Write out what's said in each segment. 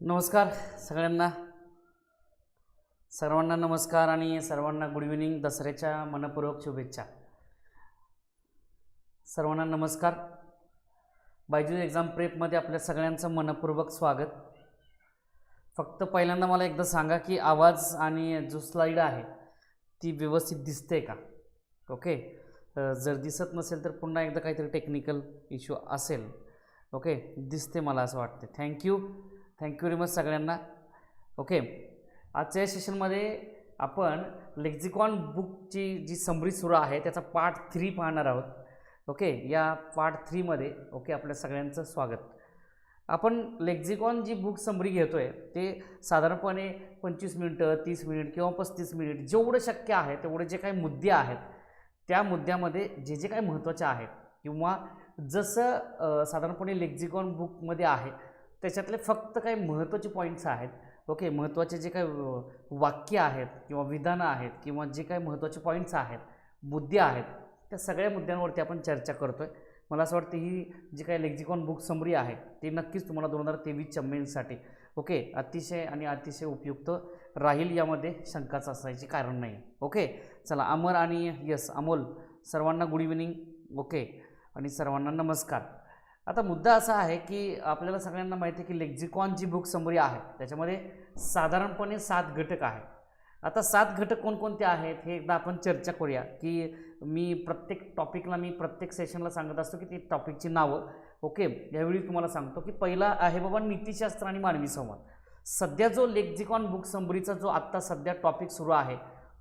नमस्कार सगळ्यांना. सर्वांना नमस्कार आणि सर्वांना गुड इव्हिनिंग दसऱ्याच्या मनपूर्वक शुभेच्छा. सर्वांना नमस्कार. बायजूस एक्झाम प्रेपमध्ये आपल्या सगळ्यांचं मनपूर्वक स्वागत. फक्त पहिल्यांदा मला एकदा सांगा की आवाज आणि जो स्लाईड आहे ती व्यवस्थित दिसते का? ओके जर दिसत नसेल तर पुन्हा एकदा काहीतरी टेक्निकल इश्यू असेल. ओके दिसते मला असं वाटते thank you thank you very much सगळ्यांना. ओके आजच्या या सेशनमध्ये आपण लेक्झिकॉन बुकची जी समरी सुरू आहे त्याचा पार्ट थ्री पाहणार आहोत. ओके या पार्ट थ्रीमध्ये ओके आपल्या सगळ्यांचं स्वागत. आपण लेक्झिकॉन जी बुक समरी घेतो आहे ते साधारणपणे पंचवीस मिनटं तीस मिनिट किंवा पस्तीस मिनिट जेवढं शक्य आहे तेवढे जे काही मुद्दे आहेत त्या मुद्द्यामध्ये जे जे काही महत्त्वाचे आहेत किंवा जसं साधारणपणे लेक्झिकॉन बुकमध्ये आहे त्याच्यातले फक्त काही महत्त्वाचे पॉईंट्स आहेत. ओके महत्त्वाचे जे काही वाक्य आहेत किंवा विधानं आहेत किंवा जे काही महत्त्वाचे पॉईंट्स आहेत मुद्दे आहेत त्या सगळ्या मुद्द्यांवरती आपण चर्चा करतो आहे मला असं वाटतं ही जी काही लेक्झिकॉन बुक समरी आहे ती नक्कीच तुम्हाला दोन हजार तेवीसच्या मेन्ससाठी ओके अतिशय आणि अतिशय उपयुक्त राहील यामध्ये शंकाच असायची कारण नाही. ओके चला अमर आणि यस अमोल सर्वांना गुड इव्हिनिंग ओके आणि सर्वांना नमस्कार. आता मुद्दा असा आहे की आपल्याला सगळ्यांना माहिती आहे की लेक्झिकॉन जी बुक समरी आहे त्याच्यामध्ये साधारणपणे सात घटक आहेत. आता सात घटक कोणकोणते आहेत हे एकदा आपण चर्चा करूया की मी प्रत्येक टॉपिकला मी प्रत्येक सेशनला सांगत असतो की ती टॉपिकची नावं. ओके यावेळी तुम्हाला सांगतो की पहिला आहे बाबा नीतिशास्त्र आणि मानवी संवाद. सध्या जो लेक्झिकॉन बुक समरीचा जो आत्ता सध्या टॉपिक सुरू आहे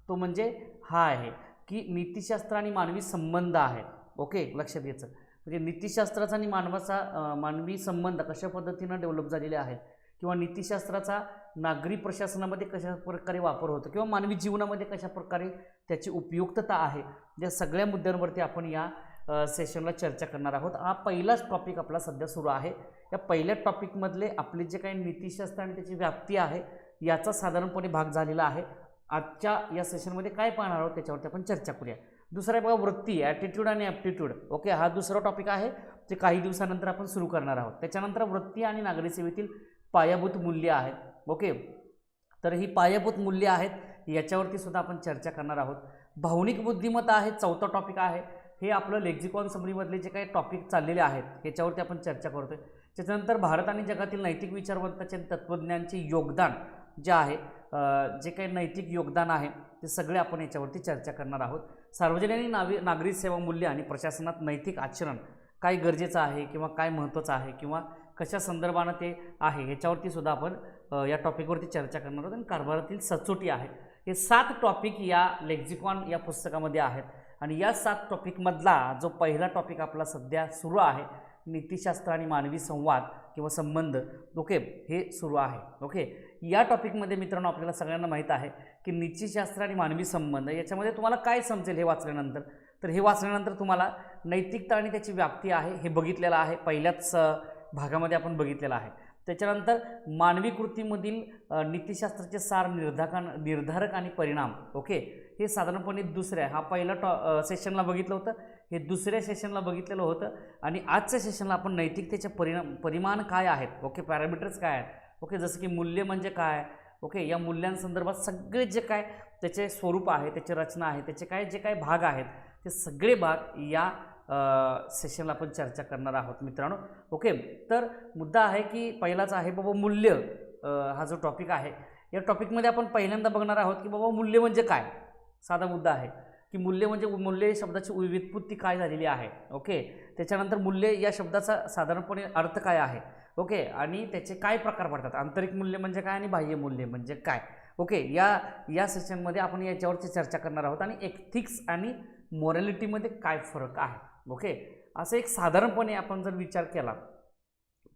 तो म्हणजे हा आहे की नीतिशास्त्र आणि मानवी संबंध आहे. ओके लक्षात घ्यायचं. म्हणजे नीतिशास्त्राचा आणि मानवाचा मानवी संबंध कशा पद्धतीनं डेव्हलप झालेले आहेत? किंवा नीतिशास्त्राचा नागरी प्रशासनामध्ये कशा प्रकारे वापर होतो? किंवा मानवी जीवनामध्ये कशा प्रकारे त्याची उपयुक्तता आहे? या सगळ्या मुद्द्यांवरती आपण या सेशनला चर्चा करणार आहोत. हा पहिलाच टॉपिक आपला सध्या सुरू आहे. या पहिल्या टॉपिकमधले आपले जे काही नीतिशास्त्र आणि त्याची व्याप्ती आहे याचा साधारणपणे भाग झालेला आहे. आजच्या या सेशनमध्ये काय पाहणार आहोत त्याच्यावरती आपण चर्चा करूया. दुसरा आहे बघा वृत्ती ॲटिट्यूड आणि ॲप्टिट्यूड ओके हा दुसरा टॉपिक आहे जे काही दिवसानंतर आपण सुरू करणार आहोत. त्याच्यानंतर वृत्ती आणि नागरी सेवेतील पायाभूत मूल्य आहेत ओके तर ही पायाभूत मूल्य आहेत याच्यावरती सुद्धा आपण चर्चा करणार आहोत. भावनिक बुद्धिमत्ता आहे चौथा टॉपिक आहे. हे आपलं लेक्झिकॉन समरीमधले जे काही टॉपिक चाललेले आहेत याच्यावरती आपण चर्चा करतोय. त्याच्यानंतर भारत आणि जगातील नैतिक विचारवंताचे तत्त्वज्ञांचे योगदान जे आहे जे काही नैतिक योगदान आहे ते सगळे आपण याच्यावरती चर्चा करणार आहोत. सार्वजनिक नावी नागरिक सेवा मूल्य आणि प्रशासनात नैतिक आचरण काय गरजेचं आहे किंवा काय महत्त्वाचं आहे किंवा कशा संदर्भानं ते आहे ह्याच्यावरती सुद्धा आपण या टॉपिकवरती चर्चा करणार आहोत. आणि कारभारातील सचोटी आहे. हे सात टॉपिक या लेक्झिकॉन या पुस्तकामध्ये आहेत. आणि या सात टॉपिकमधला जो पहिला टॉपिक आपला सध्या सुरू आहे नीतिशास्त्र आणि मानवी संवाद किंवा संबंध ओके हे सुरू आहे. ओके? या टॉपिकमध्ये मित्रांनो आपल्याला सगळ्यांना माहीत आहे की नीतीशास्त्र आणि मानवी संबंध याच्यामध्ये तुम्हाला काय समजेल हे वाचल्यानंतर? तर हे वाचल्यानंतर तुम्हाला नैतिकता आणि त्याची व्याप्ती आहे हे बघितलेलं आहे पहिल्याच भागामध्ये आपण बघितलेलं आहे. त्याच्यानंतर मानवी कृतीमधील नीतीशास्त्राचे नीतिशास्त्राचे सार निर्धारक निर्धारक आणि परिणाम ओके? हे साधारणपणे दुसऱ्या हा पहिला टॉ सेशनला बघितलं होतं हे दुसऱ्या सेशनला बघितलेलं होतं आणि आजच्या सेशनला आपण नैतिकतेचे परिणाम परिमाण काय आहेत ओके? पॅरामीटर्स काय आहेत ओके? जसं की मूल्य म्हणजे काय? ओके या मूल्यांसंदर्भात सगळे जे काय त्याचे स्वरूप आहे त्याची रचना आहे त्याचे काय जे काय भाग आहेत ते सगळे भाग या सेशनला आपण चर्चा करणार आहोत मित्रांनो. ओके तर मुद्दा आहे की पहिलाच आहे बाबा मूल्य हा जो टॉपिक आहे या टॉपिकमध्ये आपण पहिल्यांदा बघणार आहोत की बाबा मूल्य म्हणजे काय? साधा मुद्दा आहे की मूल्य म्हणजे मूल्य शब्दाची व्युत्पत्ती काय झालेली आहे? ओके त्याच्यानंतर मूल्य या शब्दाचा साधारणपणे अर्थ काय आहे? ओके? आणि त्याचे काय प्रकार पडतात? आंतरिक मूल्य म्हणजे काय आणि बाह्य मूल्य म्हणजे काय? ओके? या या सेशनमध्ये आपण याच्यावरची चर्चा करणार आहोत आणि एथिक्स आणि मॉरॅलिटीमध्ये काय फरक आहे? ओके? असं एक साधारणपणे आपण जर विचार केला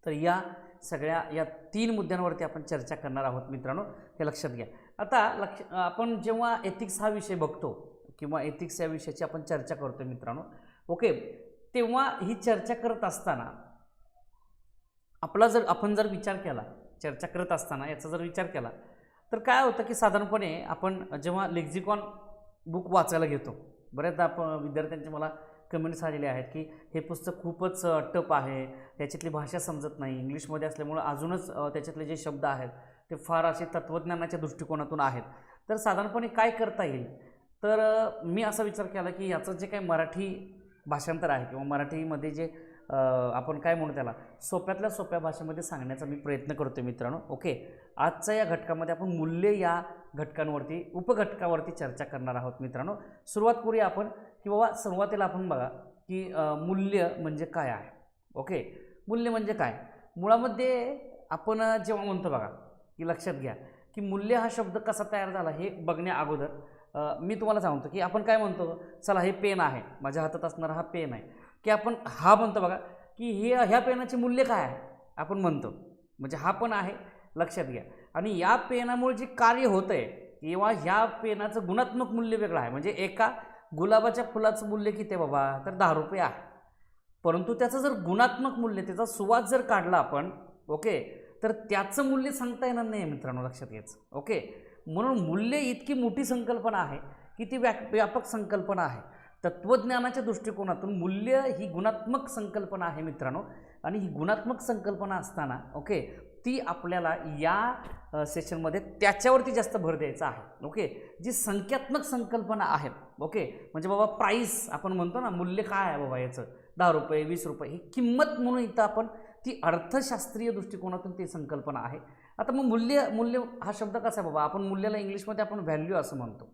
तर या सगळ्या या तीन मुद्द्यांवरती आपण चर्चा करणार आहोत मित्रांनो. हे लक्षात घ्या. आता लक्ष आपण जेव्हा एथिक्स हा विषय बघतो किंवा एथिक्स या विषयाची आपण चर्चा करतो मित्रांनो ओके? तेव्हा ही चर्चा करत असताना आपला जर आपण जर विचार केला चर्चा करत असताना याचा जर विचार केला तर काय होतं की साधारणपणे आपण जेव्हा लेक्झिकॉन बुक वाचायला घेतो बऱ्याचदा आपण विद्यार्थ्यांचे मला कमेंट्स आलेले आहेत की हे पुस्तक खूपच टप आहे त्याच्यातली भाषा समजत नाही इंग्लिशमध्ये असल्यामुळं अजूनच त्याच्यातले जे शब्द आहेत ते फार असे तत्त्वज्ञानाच्या दृष्टिकोनातून आहेत. तर साधारणपणे काय करता येईल? तर मी असा विचार केला की याचं जे काही मराठी भाषांतर आहे किंवा मराठीमध्ये जे आपण काय म्हणू त्याला? सोप्यातल्या सोप्या भाषेमध्ये सांगण्याचा मी प्रयत्न करतो मित्रांनो. ओके? आजच्या या घटकामध्ये आपण मूल्य या घटकांवरती उपघटकावरती चर्चा करणार आहोत मित्रांनो. सुरुवात करूया आपण की बाबा सुरुवातीला आपण बघा की मूल्य म्हणजे काय आहे? ओके? मूल्य म्हणजे काय? मुळामध्ये आपण जेव्हा म्हणतो बघा की लक्षात घ्या की मूल्य हा शब्द कसा तयार झाला हे बघण्या अगोदर मी तुम्हाला सांगतो की आपण काय म्हणतो चला हे पेन आहे माझ्या हातात असणारा हा पेन आहे. की आपण हा म्हणतो बघा की हे ह्या पेनाचे मूल्य काय आहे? आपण म्हणतो. म्हणजे हा पण आहे लक्षात घ्या. आणि या पेनामुळे जे कार्य होतं आहे किंवा ह्या पेनाचं गुणात्मक मूल्य वेगळं आहे. म्हणजे एका गुलाबाच्या फुलाचं मूल्य किती आहे बाबा? तर दहा रुपये आहे. परंतु त्याचं जर गुणात्मक मूल्य त्याचा सुवास जर काढला आपण ओके तर त्याचं मूल्य सांगता येणार नाही मित्रांनो लक्षात घ्यायचं. ओके? म्हणून मूल्य इतकी मोठी संकल्पना आहे की ती व्या व्यापक संकल्पना आहे. तत्त्वज्ञानाच्या दृष्टिकोनातून मूल्य ही गुणात्मक संकल्पना आहे मित्रांनो. आणि ही गुणात्मक संकल्पना असताना ओके ती आपल्याला या सेशनमध्ये त्याच्यावरती जास्त भर द्यायचा आहे ओके. जी संख्यात्मक संकल्पना आहे ओके. म्हणजे बाबा प्राईस आपण म्हणतो ना मूल्य काय आहे बाबा याचं? दहा रुपये वीस रुपये ही किंमत म्हणून इथं आपण ती अर्थशास्त्रीय दृष्टिकोनातून ती संकल्पना आहे. आता मग मूल्य मूल्य हा शब्द कसा आहे बाबा? आपण मूल्याला इंग्लिशमध्ये आपण व्हॅल्यू असं म्हणतो.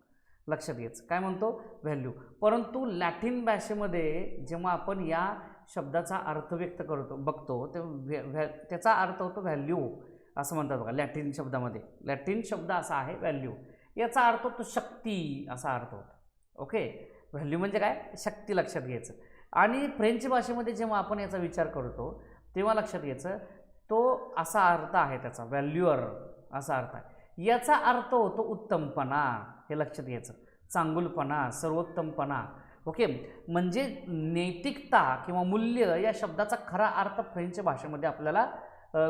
लक्षात घ्यायचं काय म्हणतो? व्हॅल्यू. परंतु लॅटिन भाषेमध्ये जेव्हा आपण या शब्दाचा अर्थ व्यक्त करतो बघतो ते व्हॅ व्हॅ त्याचा अर्थ होतो व्हॅल्यू. असं म्हणतात बघा लॅटिन शब्दामध्ये. लॅटिन शब्द असा आहे व्हॅल्यू. याचा अर्थ होतो शक्ती असा अर्थ होतो. ओके? व्हॅल्यू म्हणजे काय? शक्ती लक्षात घ्यायचं. आणि फ्रेंच भाषेमध्ये जेव्हा आपण याचा विचार करतो तेव्हा लक्षात घ्यायचं तो असा अर्थ आहे त्याचा व्हॅल्युअर असा अर्थ आहे. याचा अर्थ होतो उत्तमपणा. हे लक्षात घ्यायचं. चांगुलपणा सर्वोत्तमपणा. ओके? म्हणजे नैतिकता किंवा मूल्य या शब्दाचा खरा अर्थ फ्रेंच भाषेमध्ये आपल्याला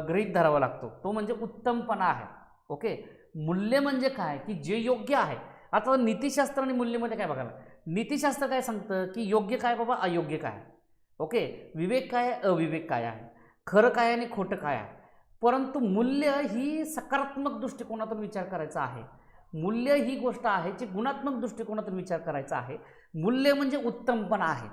गृहीत धरावा लागतो. तो म्हणजे उत्तमपणा आहे. ओके? मूल्य म्हणजे काय? की जे योग्य आहे. आता नीतिशास्त्र आणि मूल्यमध्ये काय बघायला? नीतिशास्त्र काय सांगतं? की योग्य काय बाबा? अयोग्य काय? ओके? विवेक काय? अविवेक काय आहे? खरं काय आणि खोटं काय आहे? परंतु मूल्य ही सकारात्मक दृष्टिकोनातून विचार करायचा आहे. मूल्य ही गोष्ट आहे जी गुणात्मक दृष्टिकोनातून विचार करायचा आहे. मूल्य म्हणजे उत्तमपणा आहे.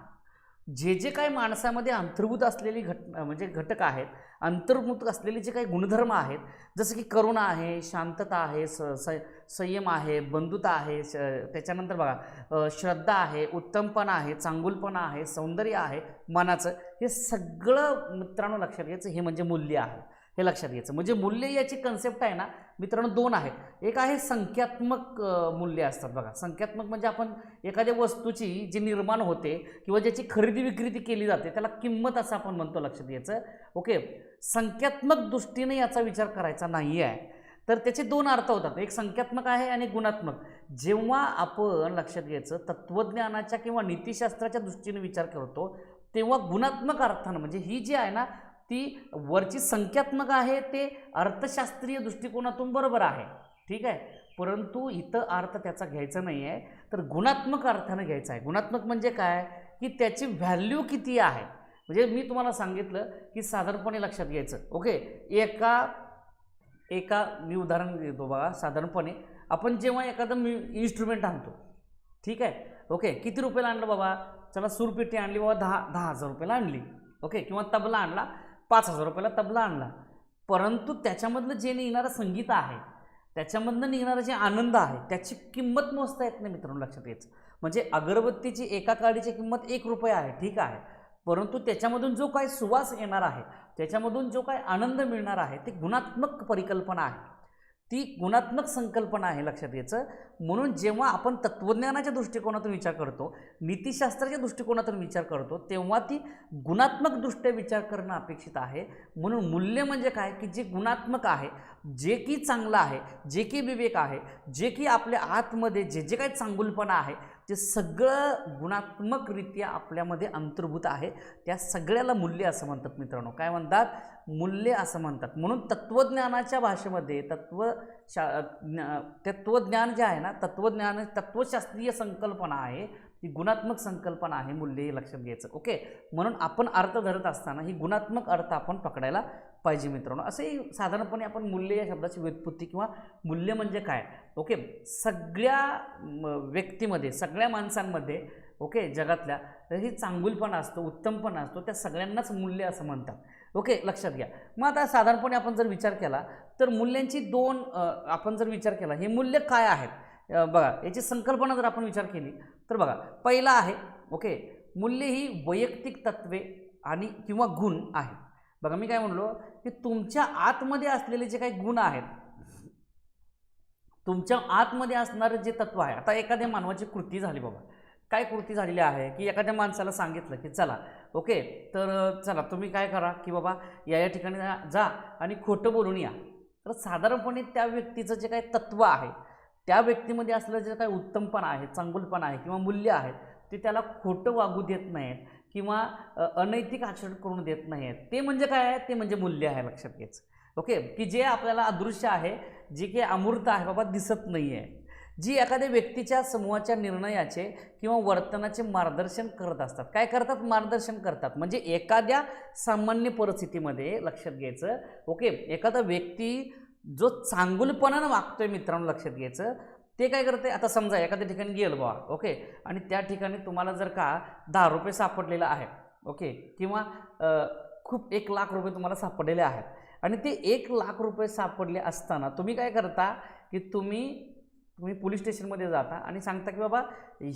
जे जे काही माणसामध्ये अंतर्भूत असलेली घट म्हणजे घटक आहेत अंतर्भूत असलेले जे काही गुणधर्म आहेत जसं की करुणा आहे शांतता आहे स स संयम आहे बंधुता आहे श त्याच्यानंतर बघा श्रद्धा आहे उत्तमपणा आहे चांगुलपणा आहे सौंदर्य आहे मनाचं हे सगळं मित्रांनो लक्षात घ्यायचं हे म्हणजे मूल्य आहे. हे लक्षात घ्यायचं. म्हणजे मूल्य याची कन्सेप्ट आहे ना मित्रांनो दोन आहेत. एक आहे संख्यात्मक मूल्य असतात बघा. संख्यात्मक म्हणजे आपण एखाद्या वस्तूची जी निर्माण होते किंवा ज्याची खरेदी विक्री केली जाते त्याला किंमत असं आपण म्हणतो लक्षात घ्यायचं. ओके? संख्यात्मक दृष्टीने याचा विचार करायचा नाही आहे तर त्याचे दोन अर्थ होतात. एक संख्यात्मक आहे आणि गुणात्मक. जेव्हा आपण लक्षात घ्यायचं तत्त्वज्ञानाच्या किंवा नीतिशास्त्राच्या दृष्टीने विचार करतो तेव्हा गुणात्मक अर्थानं म्हणजे ही जी आहे ना ती वरची संख्यात्मक आहे ते अर्थशास्त्रीय दृष्टिकोनातून बरोबर आहे. ठीक आहे? परंतु इथं अर्थ त्याचा घ्यायचा नाही आहे तर गुणात्मक अर्थानं घ्यायचा आहे. गुणात्मक म्हणजे काय? की त्याची व्हॅल्यू किती आहे? म्हणजे मी तुम्हाला सांगितलं की साधारणपणे लक्षात घ्यायचं. ओके? एका एका मी उदाहरण देतो बघा. साधारणपणे आपण जेव्हा एखादं मी इन्स्ट्रुमेंट आणतो. ठीक आहे? ओके? किती रुपयाला आणलं बाबा? चला सुरपेटी आणली बाबा दहा दहा हजार रुपयाला आणली. ओके? किंवा तबला आणला. पाच हजार रुपयाला तबला आणला. परंतु त्याच्यामधलं जे निघणारं संगीत आहे त्याच्यामधनं निघणारा जे आनंद आहे त्याची किंमत मोजता येत नाही मित्रांनो लक्षात घ्यायचं. म्हणजे अगरबत्तीची एका काडीची किंमत एक रुपये आहे ठीक आहे. परंतु त्याच्यामधून जो काही सुवास येणार आहे त्याच्यामधून जो काही आनंद मिळणार आहे ती गुणात्मक परिकल्पना आहे. ती गुणात्मक संकल्पना आहे लक्षात घ्यायचं म्हणून जेव्हा आपण तत्त्वज्ञानाच्या दृष्टिकोनातून विचार करतो नीतिशास्त्राच्या दृष्टिकोनातून विचार करतो तेव्हा ती गुणात्मकदृष्ट्या विचार करणं अपेक्षित आहे. म्हणून मूल्य म्हणजे काय? की जे गुणात्मक आहे जे की चांगलं आहे जे की विवेक आहे जे की आपल्या आतमध्ये जे जे काही चांगुलपणा आहे ते सगळं गुणात्मकरित्या आपल्यामध्ये अंतर्भूत आहे त्या सगळ्याला मूल्य असं म्हणतात मित्रांनो. काय म्हणतात? मूल्य असं म्हणतात. म्हणून तत्त्वज्ञानाच्या भाषेमध्ये तत्व शा ज्ञा- तत्त्वज्ञान जे आहे ना तत्त्वज्ञान तत्त्वशास्त्रीय संकल्पना आहे. ती गुणात्मक संकल्पना आहे मूल्य हे लक्षात घ्यायचं. ओके? म्हणून आपण अर्थ धरत असताना ही गुणात्मक अर्थ आपण पकडायला पाहिजे मित्रांनो. असंही साधारणपणे आपण मूल्य या शब्दाची व्युत्पत्ती किंवा मूल्य म्हणजे काय? ओके? सगळ्या व्यक्तीमध्ये सगळ्या माणसांमध्ये ओके जगातल्या तर ही चांगुलपणा असतो उत्तमपणा असतो त्या सगळ्यांनाच मूल्य असं म्हणतात. ओके? लक्षात घ्या. मग आता साधारणपणे आपण जर विचार केला तर मूल्यांची दोन आपण जर विचार केला हे मूल्य काय आहेत? बघा याची संकल्पना जर आपण विचार केली तर बघा पहिला आहे ओके मूल्य ही वैयक्तिक तत्वे आणि किंवा गुण आहेत. बघा मी काय म्हणलो की तुमच्या आतमध्ये असलेले जे काही गुण आहेत तुमच्या आतमध्ये असणारं जे तत्व आहे आता एखाद्या मानवाची कृती झाली बाबा काय कृती झालेली आहे की एखाद्या माणसाला सांगितलं की चला ओके तर चला तुम्ही काय करा की बाबा या या ठिकाणी जा जा आणि खोटं बोलून या. तर साधारणपणे त्या व्यक्तीचं जे काही तत्व आहे त्या व्यक्तीमध्ये असलं जे काही उत्तमपणा आहे चांगुलपणा आहे किंवा मूल्य आहेत ते त्याला खोटं वागू देत नाहीत किंवा अनैतिक आचरण करून देत नाहीत. ते म्हणजे काय आहे? ते म्हणजे मूल्य आहे लक्षात घ्यायचं. ओके? की जे आपल्याला अदृश्य आहे जे काही अमूर्त आहे बाबा दिसत नाही आहे जी एखाद्या व्यक्तीच्या समूहाच्या निर्णयाचे किंवा वर्तनाचे मार्गदर्शन करत असतात. काय करतात? मार्गदर्शन करतात. म्हणजे एखाद्या सामान्य परिस्थितीमध्ये लक्षात घ्यायचं. ओके? एखादा व्यक्ती जो चांगुलपणानं वागतोय मित्रांनो लक्षात घ्यायचं. ते काय करते आता समजा एखाद्या ठिकाणी गेलं बा ओके? आणि त्या ठिकाणी तुम्हाला जर का दहा रुपये सापडलेला आहे ओके? किंवा खूप एक लाख रुपये तुम्हाला सापडलेले आहेत. आणि ते एक लाख रुपये सापडले असताना तुम्ही काय करता की तुम्ही तुम्ही पोलीस स्टेशनमध्ये जाता आणि सांगता की बाबा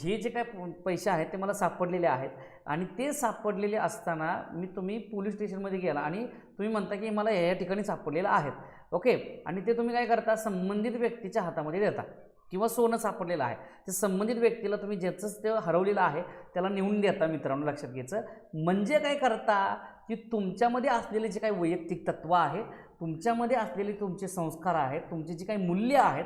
हे जे काय पैसे आहेत ते मला सापडलेले आहेत. आणि ते सापडलेले असताना मी तुम्ही पोलीस स्टेशनमध्ये गेला आणि तुम्ही म्हणता की मला या ठिकाणी सापडलेलं आहेत. ओके? आणि ते तुम्ही काय करता? संबंधित व्यक्तीच्या हातामध्ये देता. किंवा सोनं सापडलेलं आहे. ते संबंधित व्यक्तीला तुम्ही ज्याचंच ते हरवलेलं आहे त्याला नेऊन देता मित्रांनो लक्षात घ्यायचं. म्हणजे काय करता? की तुमच्यामध्ये असलेले जे काही वैयक्तिक तत्व आहे तुमच्यामध्ये असलेले तुमचे संस्कार आहेत तुमची जी काही मूल्य आहेत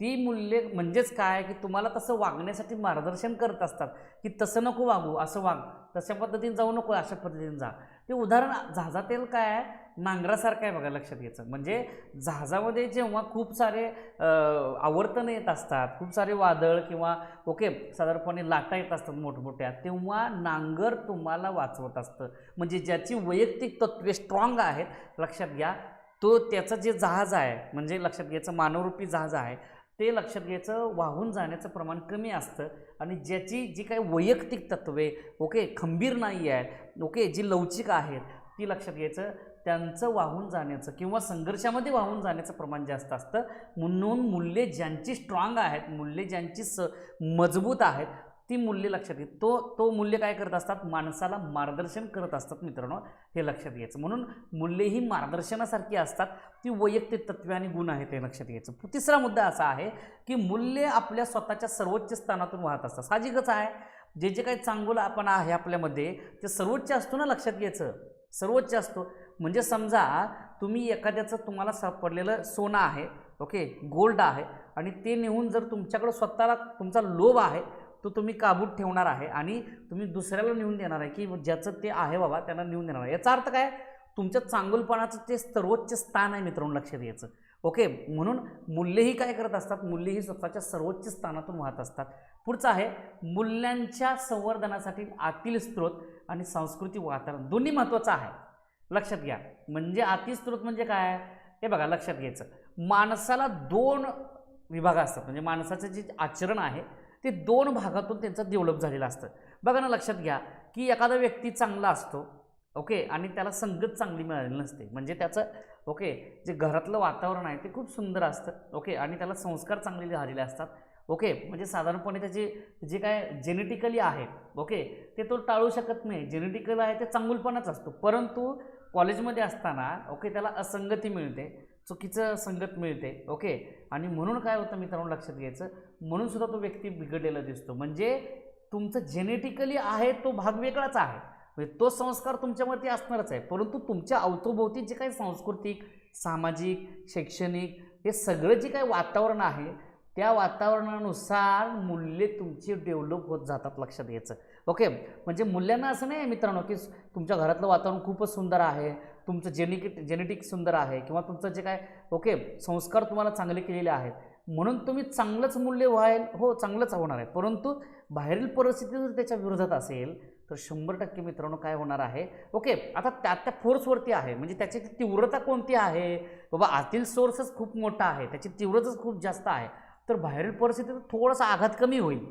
ती मूल्ये म्हणजेच काय? की तुम्हाला तसं वागण्यासाठी मार्गदर्शन करत असतात. की तसं नको वागू असं वाग. तशा पद्धतीने जाऊ नको अशा पद्धतीने जा. ते उदाहरण जहाजातील काय आहे? नांगरासारखं आहे बघा लक्षात घ्यायचं. म्हणजे जहाजामध्ये जेव्हा खूप सारे आवर्तन आवर्तनं येत असतात खूप सारे वादळ किंवा ओके साधारणपणे लाटा येत असतात मोठमोठ्या तेव्हा नांगर तुम्हाला वाचवत असतं. म्हणजे ज्याची वैयक्तिक तत्वे स्ट्रॉंग आहेत लक्षात घ्या तो त्याचं जे जहाज आहे म्हणजे लक्षात घ्यायचं मानवरूपी जहाज आहे ते लक्षात घ्यायचं वाहून जाण्याचं प्रमाण कमी असतं आणि ज्याची जी काही वैयक्तिक तत्वे ओके खंबीर नाही आहे ओके जी लवचिक आहेत ती लक्षात घ्यायचं त्यांचं वाहून जाण्याचं किंवा संघर्षामध्ये वाहून जाण्याचं प्रमाण जास्त असतं. म्हणून मूल्ये ज्यांची स्ट्रॉंग आहेत मूल्ये ज्यांची स मजबूत आहेत ती मूल्य लक्षात घे. तो तो मूल्य काय करत असतात? माणसाला मार्गदर्शन करत असतात मित्रांनो हे लक्षात घ्यायचं. म्हणून मूल्ये ही मार्गदर्शनासारखी असतात ती वैयक्तिक तत्वे आणि गुण आहेत हे लक्षात घ्यायचं. तिसरा मुद्दा असा आहे की मूल्य आपल्या स्वतःच्या सर्वोच्च स्थानातून वाहत असतात. साहजिकच आहे. जे जे काही चांगलं आपण आहे आपल्यामध्ये ते सर्वोच्च असतो ना लक्षात घ्यायचं? सर्वोच्च असतो. म्हणजे समजा तुम्ही एखाद्याचं तुम्हाला सापडलेलं सोनं आहे ओके गोल्ड आहे आणि ते नेऊन जर तुमच्याकडं स्वतःला तुमचा लोभ आहे तो तुम्ही काबूत ठेवणार आहे आणि तुम्ही दुसऱ्याला नेऊन देणार आहे की ज्याचं ते आहे बाबा त्यांना नेऊन देणार आहे. याचा अर्थ काय? तुमच्या चांगुलपणाचं ते सर्वोच्च स्थान आहे मित्रांनो लक्षात घ्यायचं. ओके म्हणून मूल्यही काय करत असतात? मूल्यही स्वतःच्या सर्वोच्च स्थानातून वाहत असतात. पुढचं आहे मूल्यांच्या संवर्धनासाठी आतील स्त्रोत आणि सांस्कृतिक वातावरण दोन्ही महत्त्वाचं आहे. लक्षात घ्या. म्हणजे अतिस्त्रोत म्हणजे काय? हे बघा लक्षात घ्यायचं. माणसाला दोन विभाग असतात. म्हणजे माणसाचं जे आचरण आहे ते दोन भागातून त्यांचं डेव्हलप झालेलं असतं. बघा ना लक्षात घ्या की एखादा व्यक्ती चांगला असतो ओके आणि त्याला संगत चांगली मिळालेली नसते. म्हणजे त्याचं ओके जे घरातलं वातावरण आहे ते खूप सुंदर असतं ओके आणि त्याला संस्कार चांगले झालेले असतात ओके म्हणजे साधारणपणे त्याचे जे काय जेनेटिकली आहे ओके ते तो टाळू शकत नाही. जेनेटिकल आहे ते चांगुलपणाच असतो. परंतु कॉलेजमध्ये असताना ओके त्याला असंगती मिळते चुकीचं संगत मिळते ओके. आणि म्हणून काय होतं मित्रांनो लक्षात घ्यायचं म्हणून सुद्धा तो व्यक्ती बिघडलेला दिसतो. म्हणजे तुमचं जेनेटिकली आहे तो भाग वेगळाच आहे. म्हणजे तो संस्कार तुमच्यावरती असणारच आहे. परंतु तुमच्या अवतोभोवती जे काही सांस्कृतिक सामाजिक शैक्षणिक हे सगळं जे काही वातावरण आहे त्या वातावरणानुसार मूल्ये तुमची डेव्हलप होत जातात लक्षात घ्यायचं. ओके म्हणजे मूल्यांना असं नाही आहे मित्रांनो की तुमच्या घरातलं वातावरण खूपच सुंदर आहे तुमचं जेनेटिक जेनेटिक सुंदर आहे किंवा तुमचं जे काय ओके संस्कार तुम्हाला चांगले केलेले आहेत. म्हणून तुम्ही चांगलंच मूल्य व्हायल हो चांगलंच होणार आहे. परंतु बाहेरील परिस्थिती जर त्याच्या विरोधात असेल तर शंभर टक्के मित्रांनो काय होणार आहे? ओके आता त्या त्या फोर्सवरती आहे. म्हणजे त्याची तीव्रता कोणती आहे? बाबा आतील सोर्सच खूप मोठा आहे. त्याची तीव्रताच खूप जास्त आहे. तर बाहेरील परिस्थितीत थोडासा आघात कमी होईल.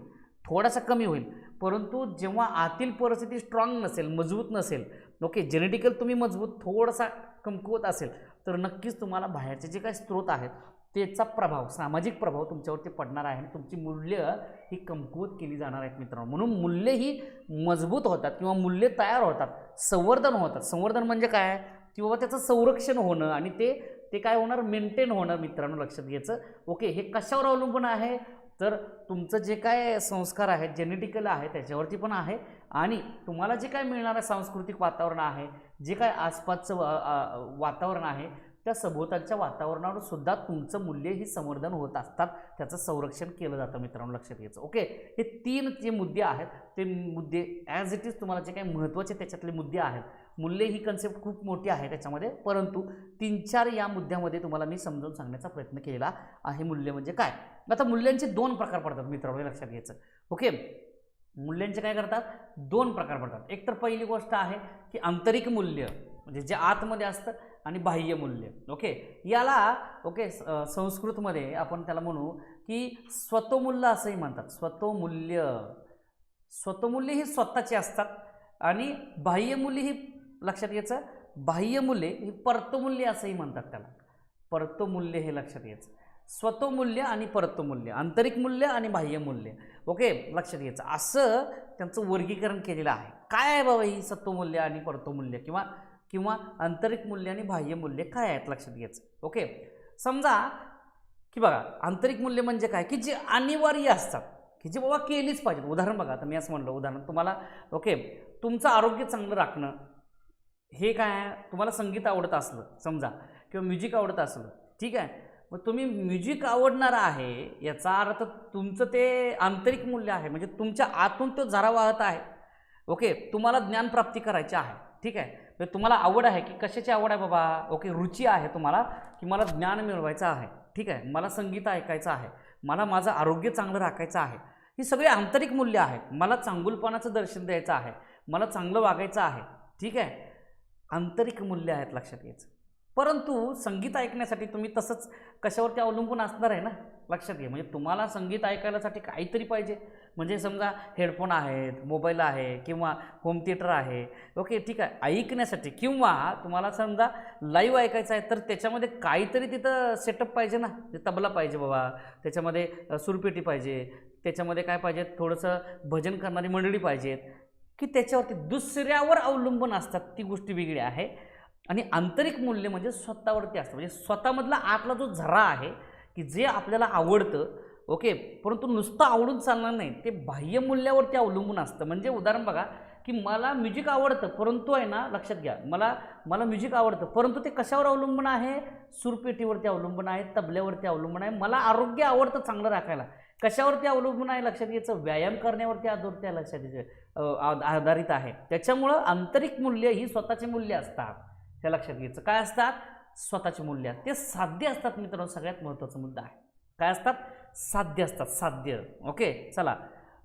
थोडासा कमी होईल. परंतु जेव्हा आतील परिस्थिती स्ट्रॉंग नसेल मजबूत नसेल ओके जेनेटिकल तुम्ही मजबूत थोडासा कमकुवत असेल तर नक्कीच तुम्हाला बाहेरचे जे काही स्रोत आहेत त्याचा प्रभाव सामाजिक प्रभाव तुमच्यावरती पडणार आहे आणि तुमची मूल्य ही कमकुवत केली जाणार आहेत मित्रांनो. म्हणून मूल्य ही मजबूत होतात किंवा मूल्य तयार होतात संवर्धन होतात. संवर्धन म्हणजे काय? की बाबा त्याचं संरक्षण होणं आणि ते ते काय होणार? मेंटेन होणं मित्रांनो लक्षात घ्यायचं. ओके हे कशावर अवलंबून आहे? तर तुमचं जे काय संस्कार आहेत जेनेटिकल आहे त्याच्यावरती पण आहे आणि तुम्हाला जे काय मिळणारं सांस्कृतिक वातावरण आहे जे काय आसपासचं वातावरण आहे त्या सभोवतालच्या वातावरणावर सुद्धा तुमचं मूल्य ही संवर्धन होत असतात. त्याचं संरक्षण केलं जातं मित्रांनो लक्षात घ्यायचं. ओके? हे तीन जे मुद्दे आहेत ते मुद्दे ॲज इट इज तुम्हाला जे काही महत्त्वाचे त्याच्यातले मुद्दे आहेत मूल्य ही कन्सेप्ट खूप मोठी आहे त्याच्यामध्ये. परंतु तीन चार या मुद्द्यामध्ये तुम्हाला मी समजावून सांगण्याचा प्रयत्न केला आहे. मूल्य म्हणजे काय? आता मूल्यांचे दोन प्रकार पडतात मित्रांनो हे लक्षात घ्यायचं. ओके? मूल्यांचे काय करतात? दोन प्रकार पडतात. एक तर पहिली गोष्ट आहे की आंतरिक मूल्य म्हणजे जे आतमध्ये असतं आणि बाह्य मूल्य. ओके? याला ओके संस्कृतमध्ये आपण त्याला म्हणू की स्वतोमूल्य असंही म्हणतात. स्वतःमूल्य. स्वतोमूल्य ही स्वतःची असतात आणि बाह्यमूल्य ही लक्षात घ्यायचं बाह्यमूल्य ही परतमूल्य असंही म्हणतात त्याला. परतमूल्य हे लक्षात घ्यायचं. स्वतःमूल्य आणि परतमूल्य आंतरिक मूल्य आणि बाह्य मूल्य. ओके? लक्षात घ्यायचं. असं त्यांचं वर्गीकरण केलेलं आहे. काय आहे बाबा ही सत्वमूल्य आणि परतमूल्य किंवा किंवा आंतरिक मूल्य आणि बाह्य मूल्य काय आहेत लक्षात घ्यायचं? ओके समजा की बघा आंतरिक मूल्य म्हणजे काय? की जे अनिवार्य असतात. की जे बाबा केलीच पाहिजेत. उदाहरण बघा आता मी असं म्हणलं उदाहरण तुम्हाला ओके तुमचं आरोग्य चांगलं राखणं हे काय आहे? तुम्हाला संगीत आवडत असलं समजा किंवा म्युझिक आवडत असलं ठीक आहे? मग तुम्ही म्युझिक आवडणारा आहे याचा अर्थ तुमचं ते आंतरिक मूल्य आहे. म्हणजे तुमच्या आतून तो झरा वाहत आहे. ओके तुम्हाला ज्ञानप्राप्ती करायची आहे. ठीक आहे? तर तुम्हाला आवड आहे की कशाची आवड आहे बाबा? ओके रुची आहे तुम्हाला की मला ज्ञान मिळवायचं आहे. ठीक आहे? मला संगीत ऐकायचं आहे. मला माझं आरोग्य चांगलं राखायचं आहे. ही सगळी आंतरिक मूल्य आहेत. मला चांगुलपणाचं दर्शन द्यायचं आहे. मला चांगलं वागायचं आहे. ठीक आहे? आंतरिक मूल्य आहेत लक्षात घ्यायचं. परंतु संगीत ऐकण्यासाठी तुम्ही तसंच कशावरती अवलंबून असणार आहे ना? लक्षात घ्या. म्हणजे तुम्हाला संगीत ऐकायलासाठी काहीतरी पाहिजे. म्हणजे समजा हेडफोन आहेत मोबाईल आहे किंवा होम थिएटर आहे. ओके ठीक आहे. ऐकण्यासाठी किंवा तुम्हाला समजा लाईव्ह ऐकायचं आहे तर त्याच्यामध्ये काहीतरी तिथं सेटअप पाहिजे ना. ते तबला पाहिजे बाबा. त्याच्यामध्ये सुरपेटी पाहिजे. त्याच्यामध्ये काय पाहिजे? थोडंसं भजन करणारी मंडळी पाहिजेत. की त्याच्यावरती दुसऱ्यावर अवलंबून असतात. ती गोष्टी वेगळी आहे. आणि आंतरिक मूल्य म्हणजे स्वतःवरती असतं. म्हणजे स्वतःमधला आतला जो झरा आहे की जे आपल्याला आवडतं ओके? परंतु नुसतं आवडून चालणार नाही. ते बाह्य मूल्यावरती अवलंबून असतं. म्हणजे उदाहरण बघा की मला म्युझिक आवडतं परंतु आहे ना लक्षात घ्या. मला मला म्युझिक आवडतं परंतु ते कशावर अवलंबून आहे? सुरपेटीवरती अवलंबून आहे तबल्यावरती अवलंबून आहे. मला आरोग्य आवडतं चांगलं राखायला. कशावरती अवलंबून आहे लक्षात घ्यायचं? व्यायाम करण्यावरती आधारित आहे लक्षात घ्यायचं. आधारित आहे. त्याच्यामुळं आंतरिक मूल्य ही स्वतःची मूल्य असतात. हे लक्षात घ्यायचं. काय असतात? स्वतःचे मूल्य ते साध्य असतात मित्रांनो सगळ्यात महत्त्वाचा मुद्दा आहे. काय असतात? साध्य असतात साध्य. ओके चला.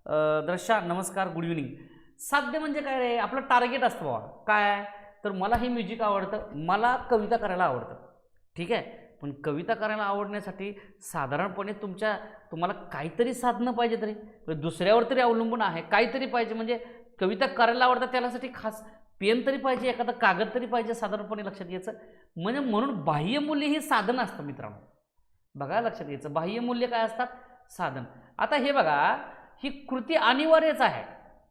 अ, दर्शा नमस्कार गुड इव्हनिंग साध्य म्हणजे काय रे? आपलं टार्गेट असतं बाबा. काय तर मला हे म्युझिक आवडतं मला कविता करायला आवडतं. ठीक आहे? पण कविता करायला आवडण्यासाठी साधारणपणे तुमच्या तुम्हाला काहीतरी साधनं पाहिजे तरी म्हणजे दुसऱ्यावर तरी अवलंबून आहे. काहीतरी पाहिजे म्हणजे कविता करायला आवडतात त्यासाठी खास पेन तरी पाहिजे एखादा कागद तरी पाहिजे साधारणपणे लक्षात घ्यायचं. म्हणजे म्हणून बाह्यमूल्य हे साधन असतं मित्रांनो. बघा लक्षात घ्यायचं. बाह्यमूल्य काय असतात? साधन. आता हे बघा ही कृती अनिवार्यच आहे.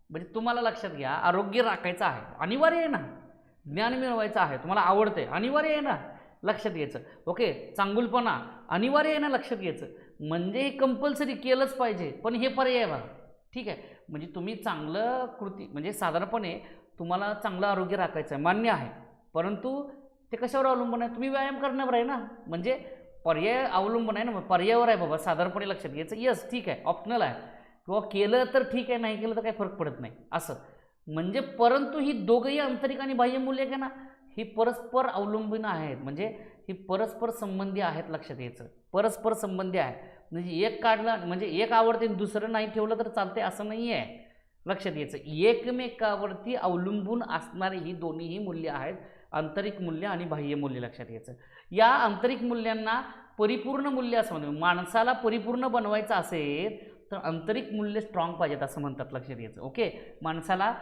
म्हणजे तुम्हाला लक्षात घ्या आरोग्य राखायचं आहे. अनिवार्य आहे ना. ज्ञान मिळवायचं आहे. तुम्हाला आवडतंय. अनिवार्य आहे ना. लक्षात घ्यायचं. ओके चांगुलपणा. अनिवार्य आहे ना लक्षात घ्यायचं. म्हणजे हे कंपल्सरी केलंच पाहिजे. पण हे पर्याय आहे बघा. ठीक आहे. म्हणजे तुम्ही चांगलं कृती म्हणजे साधारणपणे तुम्हाला चांगलं आरोग्य राखायचं आहे मान्य आहे. परंतु ते कशावर अवलंबून आहे? तुम्ही व्यायाम करण्यावर आहे ना? म्हणजे पर्याय अवलंबून आहे ना? पर्यावर पर्यायावर आहे बाबा साधारणपणे लक्षात घ्यायचं यस ठीक आहे ऑप्शनल आहे. किंवा केलं तर ठीक आहे नाही केलं तर काही फरक पडत नाही. असं. म्हणजे परंतु ही दोघंही आंतरिक आणि बाह्य मूल्य आहे ना? ही परस्पर अवलंबून आहेत. म्हणजे ही परस्पर संबंधी आहेत लक्षात यायचं परस्पर संबंधी आहे म्हणजे एक काढलं म्हणजे एक आवडते दुसरं नाही ठेवलं तर चालते असं नाही आहे लक्षात यायचं एकमेकावरती अवलंबून असणारी ही दोन्हीही मूल्य आहेत. आंतरिक मूल्य आणि बाह्य मूल्य लक्षात यायचं या आंतरिक मूल्यांना परिपूर्ण मूल्य असं म्हणतो माणसाला परिपूर्ण बनवायचं असेल तर आंतरिक मूल्य स्ट्रॉंग पाहिजेत असं म्हणतात लक्षात यायचं ओके माणसाला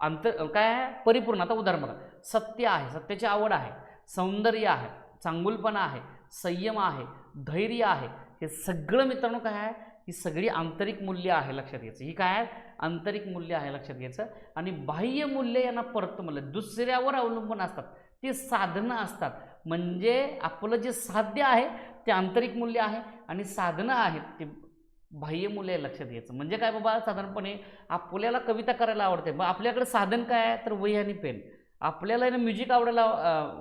अंतर काय आहे? परिपूर्ण. आता उदाहरण बघा. सत्य आहे. सत्याची आवड आहे. सौंदर्य आहे. चांगुलपणा आहे. संयम आहे. धैर्य आहे. हे सगळं मित्रांनो काय आहे? ही सगळी आंतरिक मूल्य आहे लक्षात घ्यायचं. ही काय आहे? आंतरिक मूल्य आहे लक्षात घ्यायचं. आणि बाह्य मूल्य यांना परत मूल्य दुसऱ्यावर अवलंबून असतात. ते साधनं असतात. म्हणजे आपलं जे साध्य आहे ते आंतरिक मूल्य आहे आणि साधनं आहेत ते बाह्य मूल्य लक्षात घ्यायचं. म्हणजे काय बाबा? साधारणपणे आपल्याला कविता करायला आवडते. मग आपल्याकडे साधन काय आहे? तर वही आणि पेन. आपल्याला ना म्युझिक आवडायला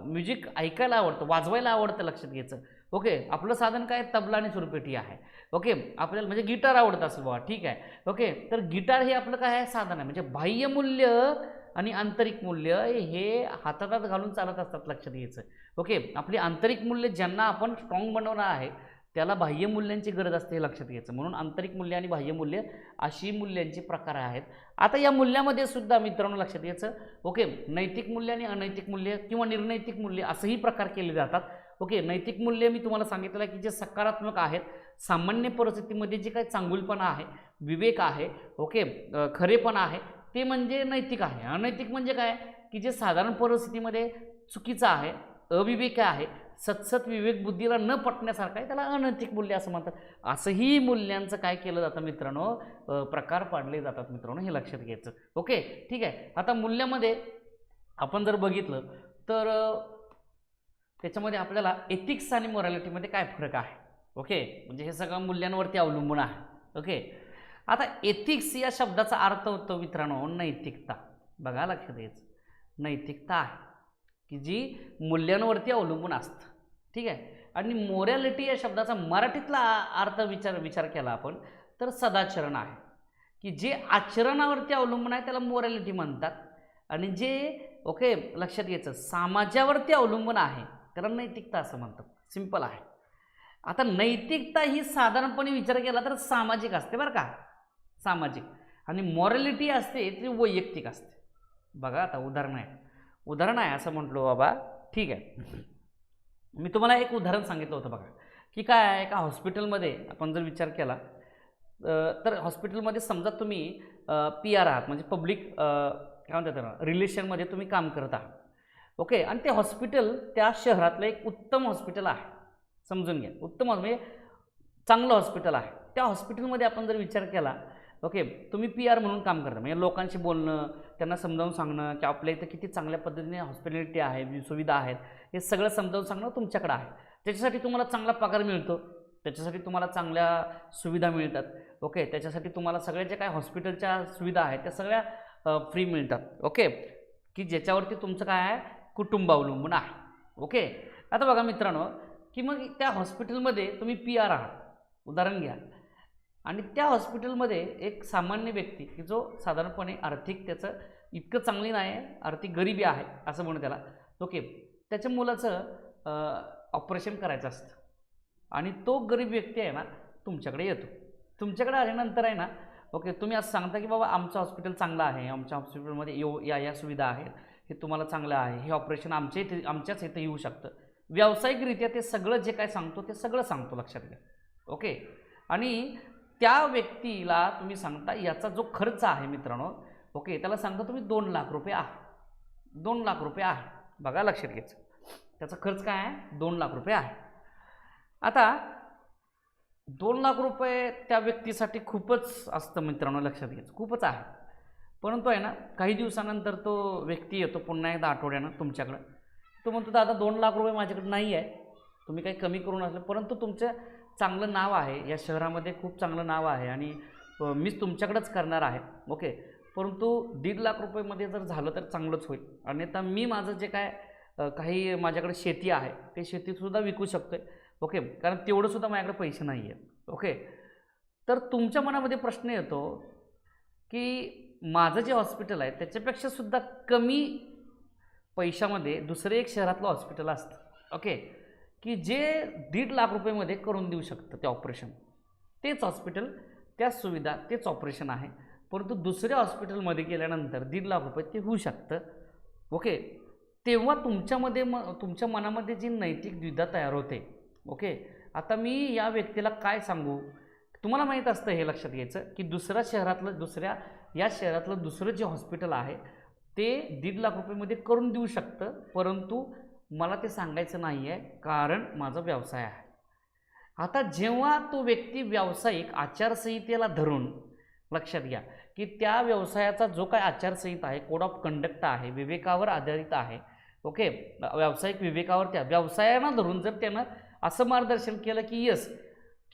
म्युझिक ऐकायला आवडतं वाजवायला आवडतं लक्षात घ्यायचं. ओके आपलं साधन काय? तबला आणि सुरपेटी आहे. ओके आपल्याला म्हणजे गिटार आवडत असेल बाबा ठीक आहे. ओके तर गिटार हे आपलं काय आहे? साधन आहे. म्हणजे बाह्य मूल्य आणि आंतरिक मूल्य हे हातात घालून चालत असतात लक्षात घ्यायचं. ओके आपली आंतरिक मूल्य ज्यांना आपण स्ट्रॉंग बनवणार आहे त्याला बाह्य मूल्यांची गरज असते हे लक्षात घ्यायचं. म्हणून आंतरिक मूल्य आणि बाह्य मूल्य अशी मूल्यांचे प्रकार आहेत. आता या मूल्यामध्ये सुद्धा मित्रांनो लक्षात घ्यायचं. ओके नैतिक मूल्य आणि अनैतिक मूल्य किंवा निर्नैतिक मूल्य असंही प्रकार केले जातात. ओके नैतिक मूल्य मी तुम्हाला सांगितलं की जे सकारात्मक आहेत सामान्य परिस्थितीमध्ये जे काही चांगुलपणा आहे विवेक आहे ओके खरेपणा आहे ते म्हणजे नैतिक आहे. अनैतिक म्हणजे काय? की जे साधारण परिस्थितीमध्ये चुकीचं आहे अविवेक आहे सतसत विवेक बुद्धीला न पटण्यासारखं आहे त्याला अनैतिक मूल्य असं म्हणतात. असंही मूल्यांचं काय केलं जातं मित्रांनो? प्रकार पाडले जातात मित्रांनो हे लक्षात घ्यायचं. ओके ठीक आहे. आता मूल्यामध्ये आपण जर बघितलं तर त्याच्यामध्ये आपल्याला एथिक्स आणि मोरॅलिटीमध्ये काय फरक आहे? ओके म्हणजे हे सगळं मूल्यांवरती अवलंबून आहे. ओके आता एथिक्स या शब्दाचा अर्थ होतो मित्रांनो नैतिकता. बघा लक्षात द्यायचं नैतिकता आहे. की जी मूल्यांवरती अवलंबून असतं. ठीक आहे? आणि मोरॅलिटी या शब्दाचा मराठीतला अर्थ विचार विचार केला आपण तर सदाचरण आहे. की जे आचरणावरती अवलंबून आहे त्याला मोरॅलिटी म्हणतात. आणि जे ओके लक्षात घ्यायचं. समाजावरती अवलंबून आहे त्याला नैतिकता असं म्हणतात. सिंपल आहे. आता नैतिकता ही साधारणपणे विचार केला तर सामाजिक असते बरं का. सामाजिक. आणि मॉरॅलिटी असते ती वैयक्तिक असते. बघा आता उदाहरण आहे. उदाहरण आहे असं म्हटलो बाबा. ठीक आहे. मी तुम्हाला एक उदाहरण सांगितलं होतं बघा. की काय आहे एका हॉस्पिटलमध्ये आपण जर विचार केला तर हॉस्पिटलमध्ये समजा तुम्ही पी आर आहात म्हणजे पब्लिक काय म्हणतात त्याला रिलेशनमध्ये तुम्ही काम करत आहात. ओके आणि ते हॉस्पिटल त्या शहरातलं एक उत्तम हॉस्पिटल आहे. समजून घ्या. उत्तम म्हणजे चांगलं हॉस्पिटल आहे. त्या हॉस्पिटलमध्ये आपण जर विचार केला ओके तुम्ही पी आर म्हणून काम करता. म्हणजे लोकांशी बोलणं त्यांना समजावून सांगणं की आपल्या इथं किती चांगल्या पद्धतीने हॉस्पिटॅलिटी आहे सुविधा आहेत हे सगळं समजावून सांगणं तुमच्याकडं आहे. त्याच्यासाठी तुम्हाला चांगला पगार मिळतो. त्याच्यासाठी तुम्हाला चांगल्या सुविधा मिळतात. ओके त्याच्यासाठी तुम्हाला सगळ्या ज्या काय हॉस्पिटलच्या सुविधा आहेत त्या सगळ्या फ्री मिळतात. ओके की ज्याच्यावरती तुमचं काय आहे कुटुंब अवलंबून आहे. ओके? आता बघा मित्रांनो की मग त्या हॉस्पिटलमध्ये तुम्ही पी आर आहात. उदाहरण घ्या. आणि त्या हॉस्पिटलमध्ये एक सामान्य व्यक्ती की जो साधारणपणे आर्थिक त्याचं इतकं चांगली नाही आहे आर्थिक गरिबी आहे असं म्हणू त्याला. ओके? त्याच्या मुलाचं ऑपरेशन करायचं असतं. आणि तो गरीब व्यक्ती आहे ना तुमच्याकडे येतो. तुमच्याकडे आल्यानंतर आहे ना ओके तुम्ही असं सांगता की बाबा आमचं हॉस्पिटल चांगलं आहे आमच्या हॉस्पिटलमध्ये येऊ या या सुविधा आहेत. हे तुम्हाला चांगलं आहे. हे ऑपरेशन आमच्या इथे आमच्याच इथं येऊ शकतं. व्यावसायिकरित्या ते सगळं जे काय सांगतो ते सगळं सांगतो लक्षात घ्या. ओके? आणि त्या व्यक्तीला तुम्ही सांगता याचा जो खर्च आहे मित्रांनो ओके? त्याला सांगता तुम्ही दोन लाख रुपये आहे. दोन लाख रुपये आहे. बघा लक्षात घ्यायचं. त्याचा खर्च काय आहे? दोन लाख रुपये आहे. आता दोन लाख रुपये त्या व्यक्तीसाठी खूपच असतं मित्रांनो लक्षात घ्यायचं. खूपच आहे. परंतु आहे ना काही दिवसानंतर तो व्यक्ती येतो पुन्हा एकदा आठवड्यानं तुमच्याकडं. तो म्हणतो दादा दोन लाख रुपये माझ्याकडे नाही आहे. तुम्ही काही कमी करून असलं. परंतु तुमचं चांगलं नाव आहे. या शहरामध्ये खूप चांगलं नाव आहे आणि मीच तुमच्याकडंच करणार आहे. ओके? परंतु दीड लाख रुपयेमध्ये जर झालं तर चांगलंच होईल. आणि आता मी माझं जे काय काही माझ्याकडे शेती आहे ते शेतीसुद्धा विकू शकतो आहे ओके? कारण तेवढंसुद्धा माझ्याकडे पैसे नाही आहेत ओके? तर तुमच्या मनामध्ये प्रश्न येतो की माझं जे हॉस्पिटल आहे त्याच्यापेक्षा सुद्धा कमी पैशामध्ये दुसरं एक शहरातलं हॉस्पिटल असतं. ओके की जे दीड लाख रुपयेमध्ये करून देऊ शकतं ते ऑपरेशन तेच हॉस्पिटल त्याच सुविधा तेच ऑपरेशन आहे. परंतु दुसऱ्या हॉस्पिटलमध्ये गेल्यानंतर दीड लाख रुपये ते होऊ शकतं. ओके तेव्हा तुमच्यामध्ये म तुमच्या मनामध्ये जी नैतिक द्विधा तयार होते. ओके आता मी या व्यक्तीला काय सांगू? तुम्हाला माहीत असतं हे लक्षात घ्यायचं की दुसऱ्या शहरातलं दुसऱ्या या शहरातलं दुसरं जे हॉस्पिटल आहे ते दीड लाख रुपयेमध्ये करून देऊ शकतं परंतु मला ते सांगायचं नाही आहे कारण माझा व्यवसाय आहे. आता जेव्हा तो व्यक्ती व्यावसायिक आचारसंहितेला धरून लक्षात घ्या की त्या व्यवसायाचा जो काय आचारसंहिता आहे कोड ऑफ कंडक्ट आहे विवेकावर आधारित आहे ओके व्यावसायिक विवेकावर त्या व्यवसायांना धरून जर त्यानं असं मार्गदर्शन केलं की यस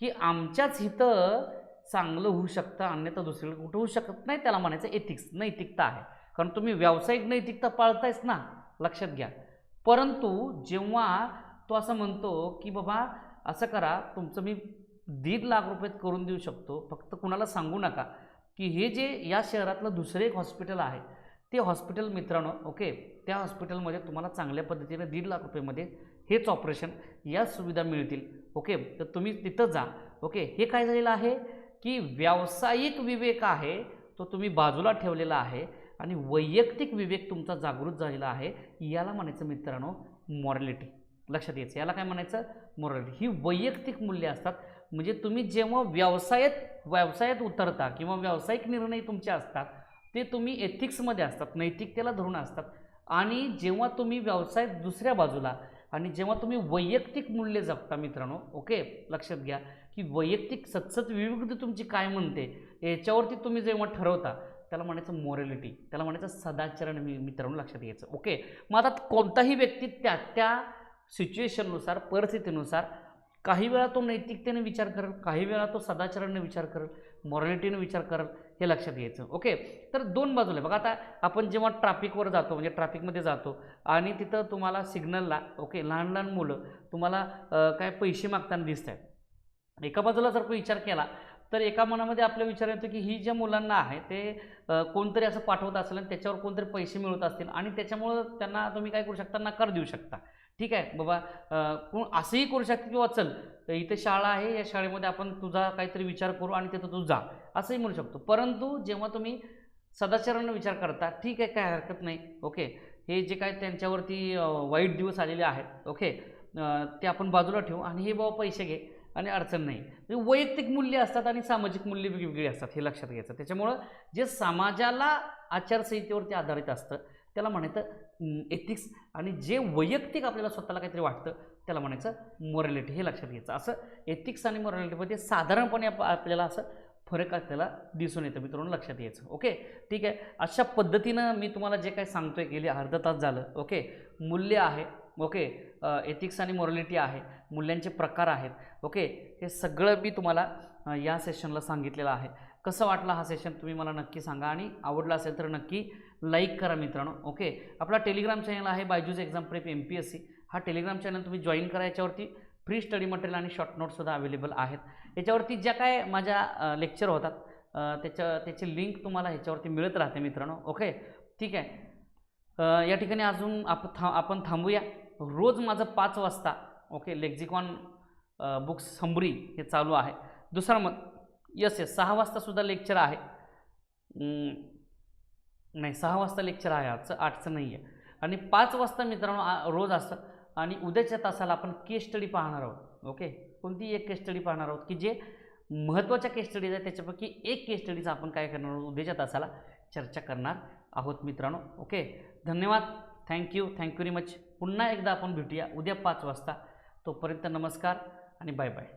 की आमच्याच इथं चांगलं होऊ शकतं अन्यथा दुसरीकडे कुठं होऊ शकत नाही. त्याला म्हणायचं एथिक्स नैतिकता आहे. कारण तुम्ही व्यावसायिक नैतिकता पाळतायच ना लक्षात घ्या. परंतु जेव्हा तो असं म्हणतो की बाबा असं करा तुमचं मी दीड लाख रुपयात करून देऊ शकतो. फक्त कुणाला सांगू नका की हे जे या शहरातलं दुसरं एक हॉस्पिटल आहे ते हॉस्पिटल मित्रांनो ओके त्या हॉस्पिटलमध्ये तुम्हाला चांगल्या पद्धतीने दीड लाख रुपयेमध्ये हेच ऑपरेशन या सुविधा मिळतील. ओके तर तुम्ही तिथं जा. ओके हे काय झालेलं आहे? की व्यावसायिक विवेक आहे तो तुम्ही बाजूला ठेवलेला आहे आणि वैयक्तिक विवेक तुमचा जागृत झालेला आहे याला म्हणायचं मित्रांनो मॉरॅलिटी लक्षात यायचं याला काय म्हणायचं? मॉरॅलिटी ही वैयक्तिक मूल्य असतात. म्हणजे तुम्ही जेव्हा व्यवसायात व्यवसायात उतरता किंवा व्यावसायिक निर्णय तुमचे असतात ते तुम्ही एथिक्समध्ये असतात नैतिकतेला धरून असतात. आणि जेव्हा तुम्ही व्यवसायात दुसऱ्या बाजूला आणि जेव्हा तुम्ही वैयक्तिक मूल्य जपता मित्रांनो ओके लक्षात घ्या की वैयक्तिक सतसत विविध तुमची काय म्हणते याच्यावरती तुम्ही जेव्हा ठरवता त्याला म्हणायचं मॉरॅलिटी त्याला म्हणायचं सदाचरण मी मित्रांनो लक्षात घ्यायचं ओके. मग आता कोणताही व्यक्ती त्या त्या सिच्युएशननुसार परिस्थितीनुसार काही वेळा तो नैतिकतेने विचार करेल काही वेळा तो सदाचरणने विचार करेल मॉरॅलिटीने विचार करेल हे लक्षात घ्यायचं. ओके तर दोन बाजूला बघा आता आपण जेव्हा ट्रॅफिकवर जातो म्हणजे ट्रॅफिकमध्ये जातो आणि तिथं तुम्हाला सिग्नलला ओके लहान लहान मुलं तुम्हाला काय पैसे मागताना दिसत आहेत एका बाजूला जर कोणी विचार केला तर एका मनामध्ये आपल्या विचार येतो की ही ज्या मुलांना आहे ते कोणतरी असं पाठवत असेल आणि त्याच्यावर कोणतरी पैसे मिळत असतील आणि त्याच्यामुळं त्यांना तुम्ही काय करू शकता नकार देऊ शकता. ठीक आहे बाबा. कोण असंही करू शकते किंवा चल इथे शाळा आहे या शाळेमध्ये आपण तुझा काहीतरी विचार करू आणि तिथं तू जा. असंही म्हणू शकतो. परंतु जेव्हा तुम्ही सदाचरण विचार करता ठीक आहे काय हरकत नाही. ओके. हे जे काय त्यांच्यावरती वाईट दिवस आलेले आहेत ओके. ते आपण बाजूला ठेवू आणि हे बाबा पैसे घे आणि अडचण नाही. म्हणजे वैयक्तिक मूल्य असतात आणि सामाजिक मूल्य वेगवेगळी असतात हे लक्षात घ्यायचं. त्याच्यामुळं जे समाजाला आचारसंहितेवरती आधारित असतं त्याला म्हणायचं एथिक्स आणि जे वैयक्तिक आपल्याला स्वतःला काहीतरी वाटतं त्याला म्हणायचं मॉरॅलिटी हे लक्षात घ्यायचं. असं एथिक्स आणि मॉरॅलिटीमध्ये साधारणपणे आप आपल्याला असं फरक आपल्याला दिसून येतं मित्रांनो लक्षात घ्यायचं ओके ठीक आहे? अशा पद्धतीनं मी तुम्हाला जे काही सांगतोय गेले अर्धा तास झालं. ओके मूल्य आहे. ओके एथिक्स आणि मॉरॅलिटी आहे. मूल्यांचे प्रकार आहेत. ओके हे सगळं मी तुम्हाला या सेशनला सांगितलेलं आहे. कसं वाटलं हा सेशन तुम्ही मला नक्की सांगा. आणि आवडला असेल तर नक्की लाईक करा मित्रांनो ओके? आपला टेलिग्राम चॅनल आहे Byju's exam prep M P S C हा टेलिग्राम चॅनल तुम्ही जॉईन करा याच्यावरती फ्री स्टडी मटेरियल आणि शॉर्ट नोट्ससुद्धा अवेलेबल आहेत. याच्यावरती ज्या काय माझ्या लेक्चर होतात त्याच्या त्याची लिंक तुम्हाला ह्याच्यावरती मिळत राहते मित्रांनो ओके? ठीक आहे? या ठिकाणी अजून आप था आपण थांबूया. रोज माझं पाच वाजता ओके लेक्झिकॉन बुक्स संबरी हे चालू आहे. दुसरा मग यस यस सहा वाजतासुद्धा लेक्चर आहे. नाही सहा वाजता लेक्चर आहे आजचं आठचं नाही आहे. आणि पाच वाजता मित्रांनो रोज असतं. आणि उद्याच्या तासाला आपण केस स्टडी पाहणार आहोत ओके कोणती एक केस स्टडी पाहणार आहोत की जे महत्त्वाच्या केस स्टडीज आहेत त्याच्यापैकी एक केस स्टडीचा आपण काय करणार आहोत उद्याच्या तासाला चर्चा करणार आहोत मित्रांनो ओके धन्यवाद. थँक्यू थँक्यू व्हेरी मच पुन्हा एकदा आपण भेटूया उद्या पाच वाजता. तोपर्यंत नमस्कार आणि बाय बाय